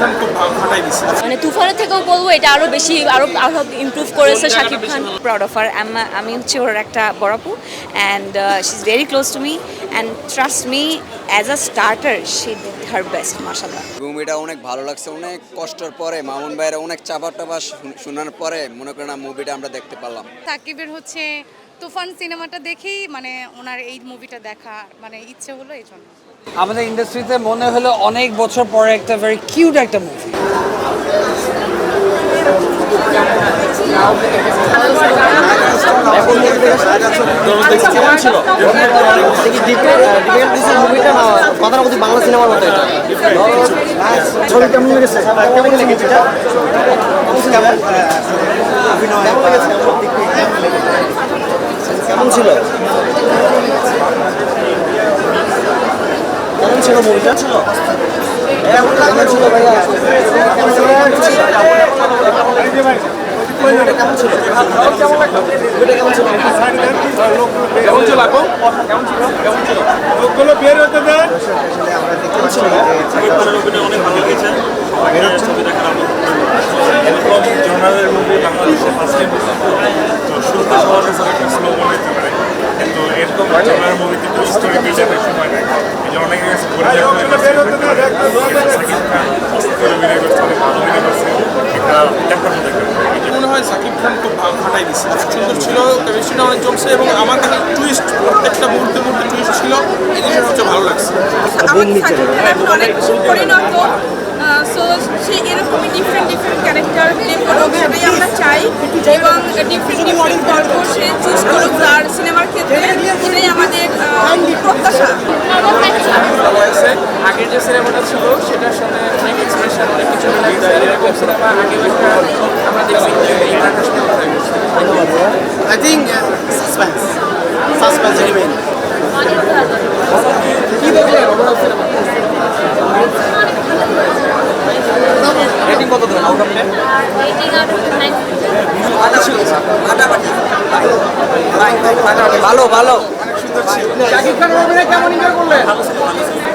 খান খুব ভালো ফাটাই দিচ্ছে মানে তুফানের থেকেও বলব এটা আরও বেশি আরও আরও ইমপ্রুভ করেছে শাকিব খান। proud of her. আমি হচ্ছে ওর একটা বড়পু and she is very close to me and trust me as a starter she did her best মাসাল্লাহ মুভিটা অনেক ভালো লাগছে অনেক কষ্টের পরে মামুন ভাইয়ের অনেক চাপা টাপা শোনার পরে মনে করেন মুভিটা আমরা দেখতে পারলাম। সাকিবের হচ্ছে তুফান সিনেমাটা দেখেই মানে ওনার এই মুভিটা দেখা মানে ইচ্ছে হলো এই জন্য। আমাদের ইন্ডাস্ট্রিতে মনে হলো অনেক বছর পরে একটা ভেরি কিউট একটা মুভি কথার মধ্যে বাংলা সিনেমার মতো এটা ছবি কেমন লেগেছে কেমন লেগেছে এটা কেমন ছিল? কেমন ছিল মুভিটা ছিল কেমন ছিল ভাইয়া কেমন ছিল কেমন ছিল কেমন লোকগুলো বের হতে অনেক ভালো লেগেছে ছবি দেখার এরকম জনারের মুভি বাংলাদেশে ফার্স্ট টাইম তো শুরুতে সবার কাছে অনেক স্লো মনে হতে পারে কিন্তু এরকম মুভি কিন্তু স্টোরি সময় নেয় এই যে সাকিব খান অভিনয় করছে অনেক ভালো অভিনয় করছে। এটা দেখার মতো মনে হয় সাকিব খান খুব ভালো ফাটাই দিচ্ছে সুন্দর ছিল কেমিস্ট্রিটা অনেক জমছে এবং আমার কাছে টুইস্ট প্রত্যেকটা মুহূর্তে মুহূর্তে টুইস্ট ছিল। এই জিনিসটা হচ্ছে ভালো লাগছে। অনেক পরিণত সো সে এরকমই ডিফারেন্ট ডিফারেন্ট ক্যারেক্টার প্লে করুক সেটাই আমরা চাই এবং ডিফারেন্ট ডিফারেন্ট গল্প সে চুজ করুক তার সিনেমার ক্ষেত্রে এটাই আমাদের আহ, প্রত্যাশা ভালো লাগছে আগের যে সিনেমাটা ছিল সেটার সাথে অনেক এক্সপ্রেশন অনেক কিছু মিলাই দেয় এরকম সিনেমা আগে একটা আমরা দেখছি যে এই international I think uh, suspense. Suspense remain. Rating কত দেবেন আউট অফ টেন ভালো ভালো শাকিব খানের অভিনয় কেমন এনজয় করলেন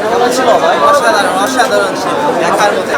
কেমন ছিল ভাই অসাধারণ অসাধারণ ছিল দেখার মতো